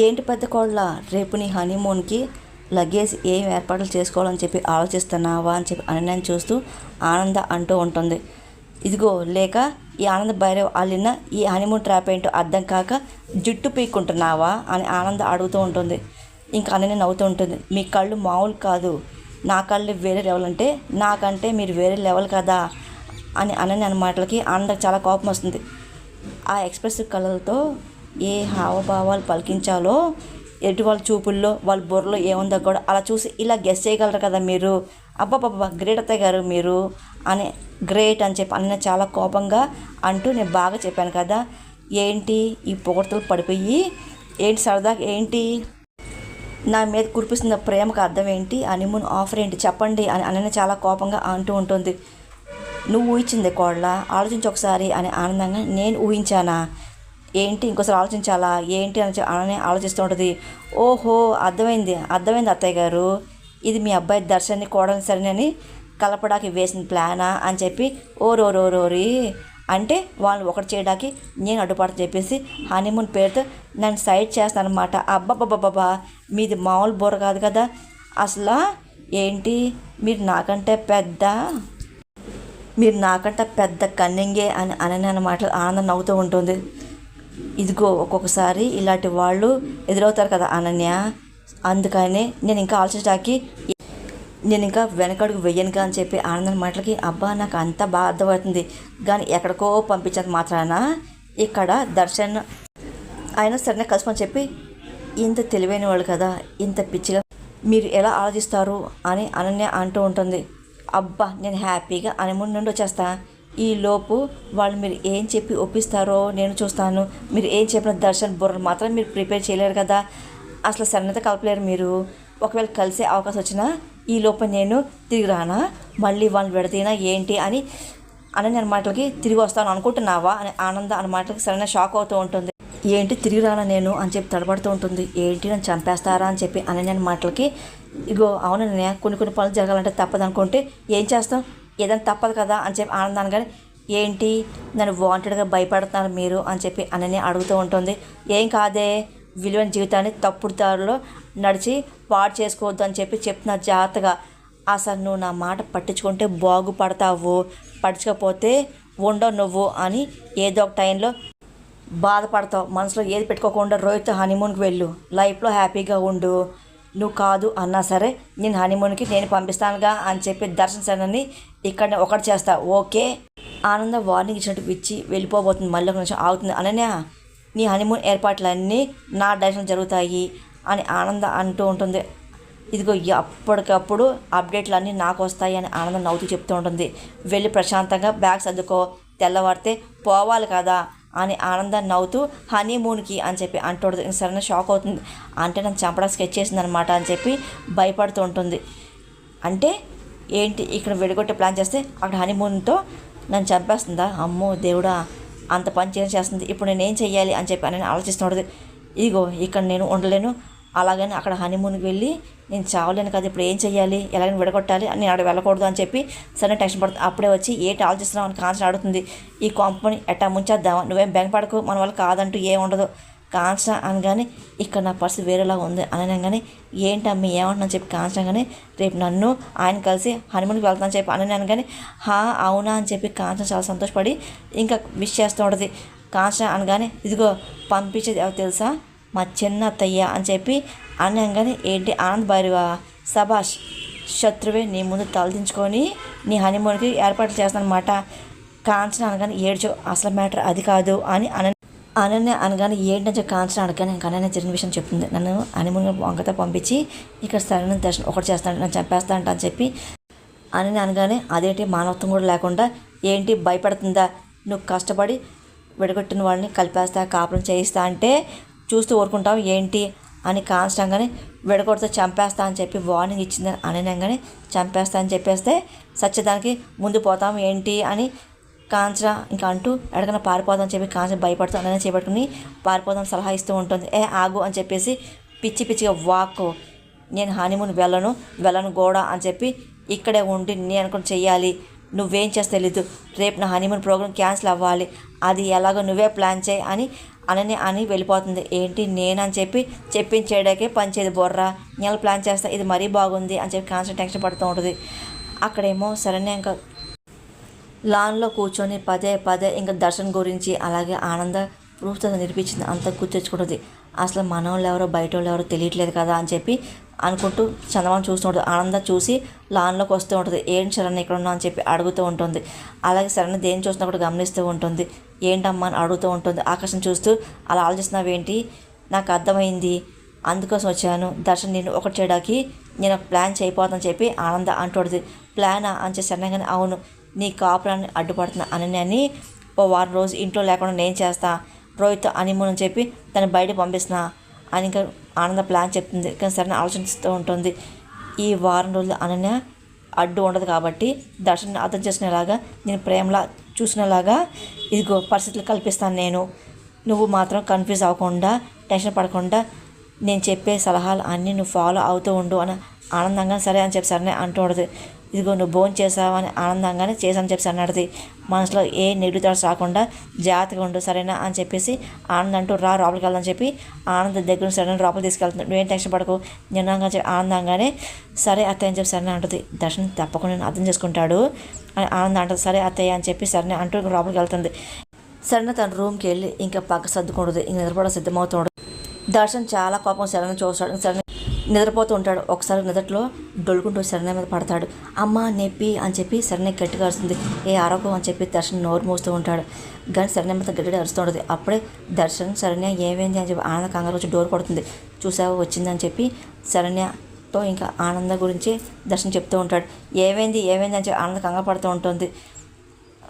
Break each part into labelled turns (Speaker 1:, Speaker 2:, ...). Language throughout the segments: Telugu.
Speaker 1: ఏంటి పెద్ద కోళ్ళ? రేపు నీ హనీమూన్కి లగేజ్ ఏం ఏర్పాట్లు చేసుకోవాలని చెప్పి ఆలోచిస్తున్నావా అని చెప్పి అనన్యాన్ని చూస్తూ ఆనంద అంటూ ఉంటుంది. ఇదిగో లేక ఈ ఆనంద భైరవ్ అల్లిన ఈ హనీమూన్ ట్రాప్ ఏంటో అర్థం కాక జుట్టు పీక్కుంటున్నావా అని ఆనంద అడుగుతూ ఉంటుంది. ఇంకా అనన్య నవ్వుతూ ఉంటుంది. మీ కళ్ళు మామూలు కాదు. నా కళ్ళు వేరే లెవెల్ అంటే నాకంటే మీరు వేరే లెవెల్ కదా అని అనన్య అన్న మాటలకి ఆనందకు చాలా కోపం వస్తుంది. ఆ ఎక్స్ప్రెసివ్ కళలతో ఏ హావభావాలు పలికించాలో ఎటు వాళ్ళ చూపుల్లో వాళ్ళ బుర్రలో ఏముందో కూడా అలా చూసి ఇలా గెస్ చేయగలరు కదా మీరు. అబ్బాబ్బా గ్రేట్ అత్తయ్య గారు మీరు అని గ్రేట్ అని చెప్పి అన్న చాలా కోపంగా అంటూ నేను బాగా చెప్పాను కదా. ఏంటి ఈ పొగడతలు పడిపోయి? ఏంటి సరదాగా ఏంటి? నా మీద కురిపిస్తున్న ప్రేమకు అర్థం ఏంటి? హనీమూన్ ఆఫర్ ఏంటి? చెప్పండి అని అన్న చాలా కోపంగా అంటూ ఉంటుంది. నువ్వు ఊహించింది కోళ్ళ ఆలోచించి ఒకసారి అని ఆనందంగా నేను ఊహించానా? ఏంటి ఇంకోసారి ఆలోచించాలా? ఏంటి అని అని ఆలోచిస్తూ ఉంటుంది. ఓహో అర్థమైంది అర్థమైంది అత్తయ్య గారు. ఇది మీ అబ్బాయి దర్శన్ని కోడని సరేనని కలపడానికి వేసిన ప్లానా అని చెప్పి ఓరోరోరోరి అంటే వాళ్ళు ఒకటి చేయడానికి నేను అడ్డుపడతా చెప్పేసి హనీమూన్ పేరుతో నన్ను సైడ్ చేస్తాను అనమాట అబ్బాబ్బాబ్బా మీది మామూలు బుర్ర కాదు కదా. అసలు ఏంటి? మీరు నాకంటే పెద్ద మీరు నాకంటే పెద్ద కన్నింగే అని అనని అన్న మాటలు ఆనందం నవ్వుతూ ఉంటుంది. ఇదిగో ఒక్కొక్కసారి ఇలాంటి వాళ్ళు ఎదురవుతారు కదా అనన్య. అందుకనే నేను ఇంకా ఆలోచించడానికి నేను ఇంకా వెనకడుగు వెయ్యనుగా అని చెప్పి ఆనందం మాటలకి అబ్బా నాకు అంత బాగా అర్థమవుతుంది. కానీ ఎక్కడికో పంపించేది మాత్రాన ఇక్కడ దర్శన్ అయినా సరైన కలుసుకొని చెప్పి ఇంత తెలివైన వాళ్ళు కదా ఇంత పిచ్చిగా మీరు ఎలా ఆలోచిస్తారు? అని అనన్య అంటూ ఉంటుంది. అబ్బా నేను హ్యాపీగా హనీమూన్ నుండి వచ్చేస్తాను ఈ లోపు వాళ్ళు మీరు ఏం చెప్పి ఒప్పిస్తారో నేను చూస్తాను. మీరు ఏం చెప్పిన దర్శన్ బుర్రలు మాత్రం మీరు ప్రిపేర్ చేయలేరు కదా. అసలు సన్నత కలపలేరు మీరు. ఒకవేళ కలిసే అవకాశం వచ్చినా ఈ లోపు నేను తిరిగి రానా? మళ్ళీ వాళ్ళు విడతీనా ఏంటి అని అనని అన్న మాటలకి తిరిగి వస్తాను అనుకుంటున్నావా? అని ఆనంద అన్న మాటలకి సరైన షాక్ అవుతూ ఉంటుంది. ఏంటి తిరిగి రానా నేను అని చెప్పి తడబడుతూ ఉంటుంది. ఏంటి నన్ను చంపేస్తారా అని చెప్పి అనన్య మాటలకి ఇగో అవునన్నయ్య కొన్ని కొన్ని పనులు జరగాలంటే తప్పదనుకుంటే ఏం చేస్తాం? ఏదైనా తప్పదు కదా అని చెప్పి ఆనందాన్ని కానీ ఏంటి? నన్ను వాంటెడ్గా భయపడుతున్నారు మీరు అని చెప్పి అనని అడుగుతూ ఉంటుంది. ఏం కాదే? విలువైన జీవితాన్ని తప్పుడు దారిలో నడిచి పాడు చేసుకోవద్దు అని చెప్పి చెప్తున్నా జాగ్రత్తగా అసలు నువ్వు నా మాట పట్టించుకుంటే బాగుపడతావు. పట్టించకపోతే ఉండవు నువ్వు అని ఏదో ఒక టైంలో బాధపడతావు. మనసులో ఏది పెట్టుకోకుండా రోహిత్ హనీమూన్కి వెళ్ళు. లైఫ్లో హ్యాపీగా ఉండు. నువ్వు కాదు అన్నా సరే నేను హనీమూన్కి నేను పంపిస్తానుగా అని చెప్పి దర్శన సరణని ఇక్కడ ఒకటి చేస్తా ఓకే? ఆనంద వార్నింగ్ ఇచ్చినట్టు ఇచ్చి వెళ్ళిపోబోతుంది మళ్ళీ ఒక నిమిషం ఆగుతుంది. అనన్య నీ హనీమూన్ ఏర్పాట్లన్నీ నా డైరెక్షన్ జరుగుతాయి అని ఆనంద అంటూ ఉంటుంది. ఇదిగో అప్పటికప్పుడు అప్డేట్లు అన్నీ నాకు వస్తాయి అని ఆనందం నవ్వుతూ చెప్తూ ఉంటుంది. వెళ్ళి ప్రశాంతంగా బ్యాగ్ సర్దుకో తెల్లవారితే పోవాలి కదా? అని ఆనందాన్ని నవ్వుతూ హనీమూన్కి అని చెప్పి అంటుంది సరైన షాక్ అవుతుంది. అంటే నన్ను చంపడానికి స్కెచ్ చేసిందనమాట అని చెప్పి భయపడుతూ ఉంటుంది. అంటే ఏంటి ఇక్కడ విడగొట్టే ప్లాన్ చేస్తే అక్కడ హనీమూన్తో నన్ను చంపేస్తుందా? అమ్మో దేవుడా అంత పని చేస్తుంది ఇప్పుడు నేను ఏం చెయ్యాలి అని చెప్పి అని ఆలోచిస్తుండదు ఇదిగో ఇక్కడ నేను ఉండలేను. అలాగని అక్కడ హనీమూన్కి వెళ్ళి నేను చావలేను కదా ఇప్పుడు ఏం చేయాలి ఎలాగైనా విడగొట్టాలి? అని నేను అక్కడ వెళ్ళకూడదు అని చెప్పి సరే టెన్షన్ పడుతుంది అప్పుడే వచ్చి ఏంటి ఆలోచిస్తున్నావు అని కాంచన అడుగుతుంది. ఈ కొంపని ఎట్టా ముంచేద్దామా? నువ్వేం బెంగపడకు మన వల్ల కాదంటూ ఏం ఉండదు కాంచన అనగానే ఇక్కడ నా పరిస్థితి వేరేలాగా ఉంది అనగానే ఏంటమ్మి ఏమంటున్నా చెప్పి కాంచనగానే రేపు నన్ను ఆయన కలిసి హనుమూన్కి వెళ్తానని చెప్పి అని అనగానే హా అవునా? అని చెప్పి కాంచన చాలా సంతోషపడి ఇంకా విష్ చేస్తూ ఉంటుంది. కాంచన అనగానే ఇదిగో పంపించేది ఎవరు తెలుసా? మా చిన్న అత్తయ్య అని చెప్పి అనగానే ఏంటి ఆనంద్ భార్య సభాష్ శత్రువే నీ ముందు తలదించుకొని నీ హనీమూన్కి ఏర్పాట్లు చేస్తానమాట కాంచన అనగానే ఏడ్చు అసలు మ్యాటర్ అది కాదు అని అన అనన్య అనగానే ఏంటంటే కాంచన అనగానే ఇంకా అనన్య జరిగిన విషయం చెప్తుంది. నన్ను హనీమూన్ వంకతో పంపించి ఇక్కడ సరైన దర్శనం ఒకటి చేస్తాను నన్ను చంపేస్తానంట అని చెప్పి అని అనగానే అదేంటి మానవత్వం కూడా లేకుండా ఏంటి భయపడుతుందా? నువ్వు కష్టపడి విడగొట్టిన వాళ్ళని కలిపేస్తా కాపురం చేయిస్తా అంటే చూస్తూ ఊరుకుంటాం ఏంటి? అని కాన్స్టంగానే విడగొడితే చంపేస్తా అని చెప్పి వార్నింగ్ ఇచ్చింది అనగానే చంపేస్తా అని చెప్పేస్తే సత్యదానికి ముందు పోతాం ఏంటి? అని కాంచన ఇంకా అంటూ ఎడకన పారిపోదాం అని చెప్పి కాంచన భయపడుతూ అలానే చేపట్టుకుని పారిపోదాం సలహా ఇస్తూ ఉంటుంది. ఏ ఆగు అని చెప్పేసి పిచ్చి పిచ్చిగా వాక్ నేను హనీమూన్ వెళ్ళను వెళ్ళను గోడ అని చెప్పి ఇక్కడే ఉండి నేను అనుకుని చెయ్యాలి. నువ్వేం చేస్తే తెలీదు. రేపు నా హనీమూన్ ప్రోగ్రామ్ క్యాన్సిల్ అవ్వాలి. అది ఎలాగో నువ్వే ప్లాన్ చేయి అని అనని అని వెళ్ళిపోతుంది. ఏంటి నేనని చెప్పి చెప్పించేయడాకే పంచేది బొర్ర. నేను ప్లాన్ చేస్తా ఇది మరీ బాగుంది అని చెప్పి కాన్స్టెంట్ టెన్షన్ పడుతూ ఉంటుంది. అక్కడేమో సరేనే ఇంకా లాన్లో కూర్చొని పదే పదే ఇంకా దర్శన్ గురించి అలాగే ఆనంద ప్రూఫ్తో నిరూపించింది అంత గుర్తు అసలు అసలు మనోళ్ళు ఎవరో బయట వాళ్ళు ఎవరో తెలియట్లేదు కదా అని చెప్పి అనుకుంటూ చందమామ చూస్తూ ఉంటుంది. ఆనంద చూసి లాన్లోకి వస్తూ ఉంటుంది. ఏంటి శరణ్ ఇక్కడ ఉన్నా అని చెప్పి అడుగుతూ ఉంటుంది. అలాగే శరణ్ దేని చూసినా కూడా గమనిస్తూ ఉంటుంది. ఏంటమ్మా అని అడుగుతూ ఉంటుంది. ఆకాశం చూస్తూ అలా ఆలోచిస్తున్నావేంటి? నాకు అర్థమైంది. అందుకోసం వచ్చాను. దర్శన్ నేను ఒకటి చేయడానికి నేను ఒక ప్లాన్ చేయబోతుందని చెప్పి ఆనంద అంటుంది. ప్లానా? అని చెప్పి సన్నగానే అవును నీ కాపురాన్ని అడ్డుపడుతున్న అని అని ఓ వారం రోజు ఇంట్లో లేకుండా నేను చేస్తా. రోహిత్ అనిమూన్ అని చెప్పి తను బయట పంపిస్తున్నా అని ఇంకా ఆనంద ప్లాన్ చెప్తుంది. కానీ సరైన ఆలోచిస్తూ ఉంటుంది. ఈ వారం రోజులు అనన్య అడ్డు ఉండదు కాబట్టి దర్శనం అర్థం చేసుకునేలాగా నేను ప్రేమలా చూసినలాగా ఇదిగో పరిస్థితులు కల్పిస్తాను నేను. నువ్వు మాత్రం కన్ఫ్యూజ్ అవ్వకుండా టెన్షన్ పడకుండా నేను చెప్పే సలహాలు అన్నీ నువ్వు ఫాలో అవుతూ ఉండు అని ఆనందంగా సరే అని చెప్పి సరే అంటూ ఉండదు. ఇదిగో నువ్వు భోజనం చేసావని ఆనందంగానే చేసాను చెప్పి అన్నది మనసులో ఏ నెగిటివ్ థాట్స్ రాకుండా జాగ్రత్తగా ఉండు సరేనా అని చెప్పేసి ఆనంద్ అంటూ రా లోపలికి వెళ్దాం చెప్పి ఆనంద్ దగ్గర సరైన లోపలికి తీసుకెళ్తుంది నువ్వేం టెన్షన్ పడకు నిన్నంగా చెప్పి ఆనందంగానే సరే అత్తయ్య అని చెప్పి సరే అంటుంది. దర్శనం తప్పకుండా నేను అర్థం చేసుకుంటాడు అని ఆనందం అంటుంది. సరే అత్తయ్య అని చెప్పి సరే అంటూ లోపలికి వెళ్తుంది. సరైన తన రూమ్కి వెళ్ళి ఇంకా పక్క సర్దుకుంటుంది. ఇంక నిద్రపడ సిద్ధమవుతుంది దర్శన్ చాలా కోపం సరైన చూస్తాడు. సరైన నిద్రపోతూ ఉంటాడు. ఒకసారి నిద్రలో డొలుకుంటూ శరణ్య మీద పడతాడు. అమ్మ నొప్పి అని చెప్పి శరణ్య గట్టిగా అరుస్తుంది. ఏ ఆరోగ్యం అని చెప్పి దర్శన్ నోరు మూస్తూ ఉంటాడు. కానీ శరణ్య మీద గట్టిగా అరుస్తుంటుంది అప్పుడే దర్శన్ శరణ్య ఏమైంది అని చెప్పి ఆనంద కంగారు వచ్చి డోర్ కొడుతుంది. చూసావో వచ్చిందని చెప్పి శరణ్యతో ఇంకా ఆనంద గురించి దర్శన్ చెప్తూ ఉంటాడు. ఏమైంది ఏమైంది అని చెప్పి ఆనంద కంగారు పడుతూ ఉంటుంది.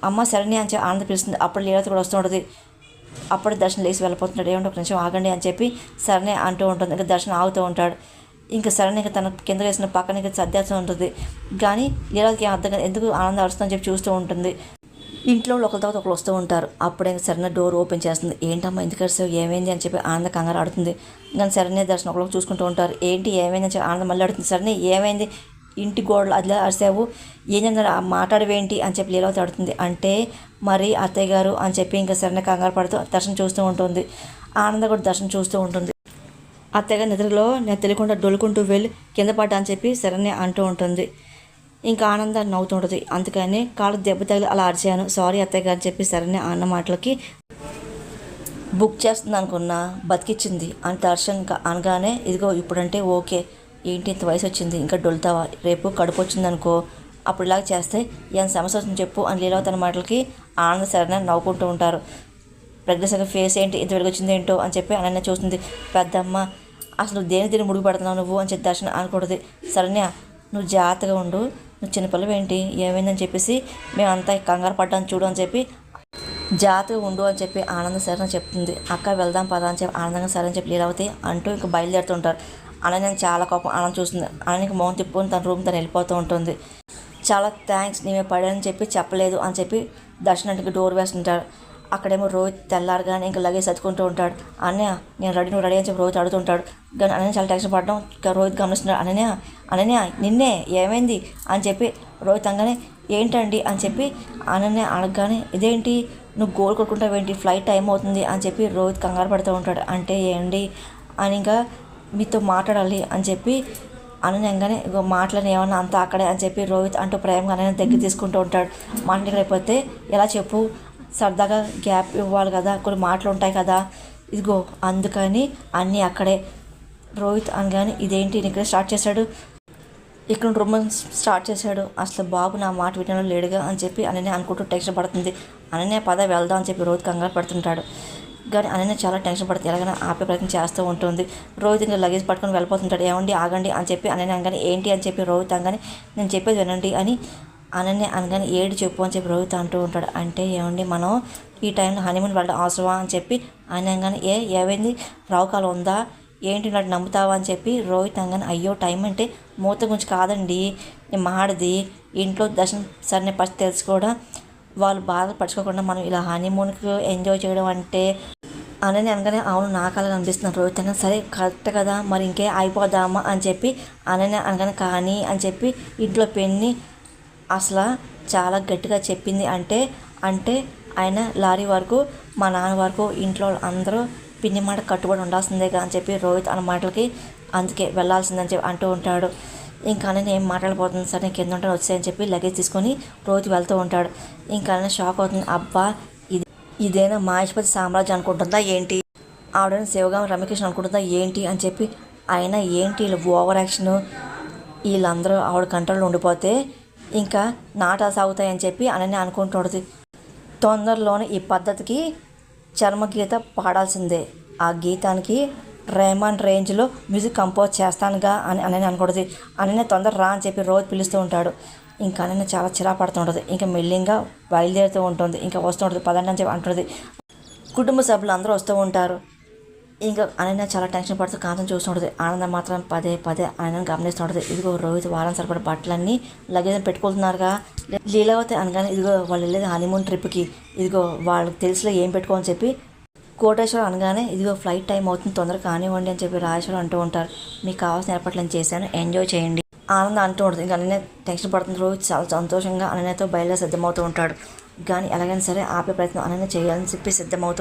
Speaker 1: అమ్మ శరణ్య అని చెప్పి ఆనంద పిలుస్తుంది. అప్పుడు లీలత కూడా వస్తూ ఉంటుంది. అప్పుడు దర్శనం లేచి వెళ్ళిపోతున్నాడు. ఏమంటే ఒక నిమిషం ఆగండి అని చెప్పి సరణే అంటూ ఉంటుంది. ఇంకా దర్శనం ఆగుతూ ఉంటాడు. ఇంకా సరైన తన కింద వేసిన పక్కన ఇంకా సర్దేస్తూ ఉంటుంది. కానీ లీలకి అర్థం ఎందుకు ఆనందం అరుస్తుందని చెప్పి చూస్తూ ఉంటుంది. ఇంట్లో ఒకరి తర్వాత ఒకరు వస్తూ ఉంటారు. అప్పుడే సరైన డోర్ ఓపెన్ చేస్తుంది. ఏంటమ్మా ఎందుకు అరిసావు ఏమైంది? అని చెప్పి ఆనంద కంగారు ఆడుతుంది. కానీ సరైన దర్శనం ఒకరు చూసుకుంటూ ఉంటారు. ఏంటి? ఏమైంది? అని చెప్పి ఆనందం మళ్ళీ అడుగుతుంది. సరే ఏమైంది? ఇంటి గోడలు అది అరిసావు? ఏం మాట్లాడవేంటి? అని చెప్పి లీలవతి అడుగుతుంది. అంటే మరి అత్తయ్య గారు? అని చెప్పి ఇంకా సరైన కంగారు పడుతూ దర్శనం చూస్తూ ఉంటుంది. ఆనంద కూడా దర్శనం చూస్తూ ఉంటుంది. అత్తయ్య నిద్రలో నేను తెలియకుండా డొలుకుంటూ వెళ్ళి కింద పడ్డా అని చెప్పి శరణ్య అంటూ ఉంటుంది. ఇంకా ఆనందం నవ్వుతుంటుంది. అందుకని కాళ్ళు దెబ్బ తగిలి అలా అరిచాను. సారీ అత్తయ్య గారు అని చెప్పి శరణ్య అన్న మాటలకి బుక్ చేస్తుంది అనుకున్నా బతికిచ్చింది అని దర్శన్ అనగానే ఇదిగో ఇప్పుడంటే ఓకే. ఏంటి ఇంత వయసు వచ్చింది? ఇంకా డొలుతావా రేపు కడుపు వచ్చింది అనుకో. అప్పుడు ఇలాగ చేస్తే ఏం సమస్య వస్తుంది చెప్పు అని లీలావతి మాటలకి ఆనంద శరణ్య నవ్వుకుంటూ ఉంటారు. ప్రెగ్నెన్సీ ఫేస్ ఏంటి? ఇంత వెలుగొచ్చింది ఏంటో? అని చెప్పి అనన్య చూస్తుంది. పెద్దమ్మ అసలు దేని దేని ముడుగు పెడుతున్నావు నువ్వు అని చెప్పి దర్శనం అనకూడదు. సరేనా నువ్వు జాగ్రత్తగా ఉండు. నువ్వు చిన్నపిల్లలు ఏంటి? ఏమైందని చెప్పేసి మేమంతా కంగారు పడ్డాను చూడు అని చెప్పి జాగ్రత్తగా ఉండు అని చెప్పి ఆనంద సరే చెప్తుంది. అక్క వెళ్దాం పదా అని చెప్పి ఆనందంగా సరే అని చెప్పి లీలావతి అంటూ ఇంకా బయలుదేరుతుంటారు నేను చాలా కోపం ఆనందం చూస్తుంది. అనన్యకి మౌన్ తిప్పుకొని తన రూమ్ తను వెళ్ళిపోతూ ఉంటుంది. చాలా థ్యాంక్స్ నేమే పడానని చెప్పి చెప్పలేదు అని చెప్పి దర్శనానికి డోర్ వేస్తుంటారు. అక్కడేమో రోహిత్ తెల్లారగానే ఇంకా లగేజ్ చదువుకుంటూ ఉంటాడు. అన్నయ్య నేను రెడీ నువ్వు రెడీ అని చెప్పి రోహిత్ అడుగుతుంటాడు. కానీ అన్నయ్య చాలా టెన్షన్ పడడం. ఇంకా రోహిత్ గమనిస్తున్నాడు. అనన్య అనన్య నిన్నే ఏమైంది? అని చెప్పి రోహిత్ అనగానే ఏంటండి? అని చెప్పి అనన్య అడగగానే ఇదేంటి? నువ్వు గోల్ కొట్టుకుంటావేంటి ఫ్లైట్ టైం అవుతుంది అని చెప్పి రోహిత్ కంగారు పడుతూ ఉంటాడు. అంటే ఏంటి? అని ఇంకా మీతో మాట్లాడాలి అని చెప్పి అనగానే ఇగో మాటలని ఏమన్నా అంతా అక్కడే అని చెప్పి రోహిత్ అంటూ ప్రేమగా అనన్య దగ్గర తీసుకుంటూ ఉంటాడు. మాట్లాడకపోతే ఎలా చెప్పు? సరదాగా గ్యాప్ ఇవ్వాలి కదా కొన్ని మాటలు ఉంటాయి కదా. ఇదిగో అందుకని అన్నీ అక్కడే. రోహిత్ అనగానే ఇదేంటి ఇక్కడ స్టార్ట్ చేశాడు? ఇక్కడ రొమాన్స్ స్టార్ట్ చేశాడు. అసలు బాబు నా మాట వినడం లేడుగా అని చెప్పి అనన్య అనుకుంటూ టెన్షన్ పడుతుంది. అనన్య పద వెళ్దాం అని చెప్పి రోహిత్ కంగారు పడుతుంటాడు. కానీ అనన్య చాలా టెన్షన్ పడుతుంది ఎలాగైనా ఆపే ప్రయత్నం చేస్తూ ఉంటుంది. రోహిత్ ఇంకా లగేజ్ పట్టుకొని వెళ్ళిపోతుంటాడు. ఏమండి ఆగండి అని చెప్పి అనన్య అనగానే ఏంటి అని చెప్పి రోహిత్ అనగానే నేను చెప్పేది వినండి అని అనని అనగానే ఏడు చెప్పు అని చెప్పి రోహిత్ అంటూ ఉంటాడు. అంటే ఏమండి మనం ఈ టైంలో హనీమూన్ వెళ్ళడం అవసరమా అని చెప్పి అనగానే ఏ ఏమైంది? రావుకాలం ఉందా? ఏంటి నాకు నమ్ముతావా? అని చెప్పి రోహిత్ అనగానే అయ్యో టైం అంటే మూత గురించి కాదండి. మాడది ఇంట్లో దర్శనం సరైన పరిస్థితి తెలుసుకోవడం వాళ్ళు బాధలు పడుచుకోకుండా మనం ఇలా హనీమూన్కి ఎంజాయ్ చేయడం అంటే అని అనగానే అవును నాకు అలా అనిపిస్తుంది రోహిత్ అనగా సరే కరెక్ట్ కదా. మరి ఇంకే అయిపోదామా? అని చెప్పి అనని అనగానే కానీ అని చెప్పి ఇంట్లో పెన్ని అసలు చాలా గట్టిగా చెప్పింది అంటే అంటే ఆయన లారీ వరకు మా నాన్న వరకు ఇంట్లో అందరూ పిన్ని మాట కట్టుబడి ఉండాల్సిందేగా అని చెప్పి రోహిత్ అన్న మాటలకి అందుకే వెళ్ళాల్సిందని చెప్పి అంటూ ఉంటాడు. ఇంకా నేను ఏం మాట్లాడబోతుంది సరే నేను కింద ఉంటాను వచ్చాయని చెప్పి లగేజ్ తీసుకొని రోహిత్ వెళ్తూ ఉంటాడు. ఇంకా షాక్ అవుతుంది. అబ్బా ఇది ఇదేనా మహేష్పతి సామ్రాజ్యం అనుకుంటుందా ఏంటి? ఆవిడని శివగామ రమ్యకృష్ణ అనుకుంటుందా ఏంటి అని చెప్పి ఆయన ఏంటి వీళ్ళు ఓవర్ యాక్షన్? వీళ్ళందరూ ఆవిడ కంట్రోల్లో ఉండిపోతే ఇంకా నాటాలు సాగుతాయని చెప్పి అనని అనుకుంటుంది తొందరలోనే ఈ పద్ధతికి చర్మగీత పాడాల్సిందే. ఆ గీతానికి రేమాన్ రేంజ్లో మ్యూజిక్ కంపోజ్ చేస్తానుగా అని అనని అనుకుంటుంది. అననే తొందర రా అని చెప్పి రోజు పిలుస్తూ ఉంటాడు. ఇంకా అనని చాలా చిరా పడుతుంటుంది. ఇంకా మెల్లింగా బయలుదేరుతూ ఉంటుంది. ఇంకా వస్తూ ఉంటుంది. పదండి అని చెప్పి అంటుంది కుటుంబ సభ్యులు అందరూ వస్తూ ఉంటారు. ఇంకా అనన్య చాలా టెన్షన్ పడుతూ కాంతం చూస్తుంటుంది. ఆనందం మాత్రం పదే పదే ఆయన గమనిస్తుంటుంది. ఇదిగో రోహిత్ వారం సరిపడే బట్టలన్నీ లగేజ్ పెట్టుకుంటున్నారుగా. లీలవతి అనగానే ఇదిగో వాళ్ళు వెళ్ళేది హనీమూన్ ట్రిప్కి ఇదిగో వాళ్ళకి తెలుసులో ఏం పెట్టుకోని చెప్పి కోటేశ్వరం అనగానే ఇదిగో ఫ్లైట్ టైం అవుతుంది తొందరగా కానివ్వండి అని చెప్పి రాజేశ్వరం అంటూ ఉంటారు. మీకు కావాల్సిన ఏర్పాట్లను చేశాను ఎంజాయ్ చేయండి. ఆనందం అంటూ ఉంటుంది. ఇంకా అనన్య టెన్షన్ పడుతుంది రోహిత్ చాలా సంతోషంగా అనన్యతో బయలుదేరి సిద్ధమవుతూ ఉంటాడు. కానీ ఎలాగైనా సరే ఆపే ప్రయత్నం అనన్య చేయాలని చెప్పి సిద్ధమవుతూ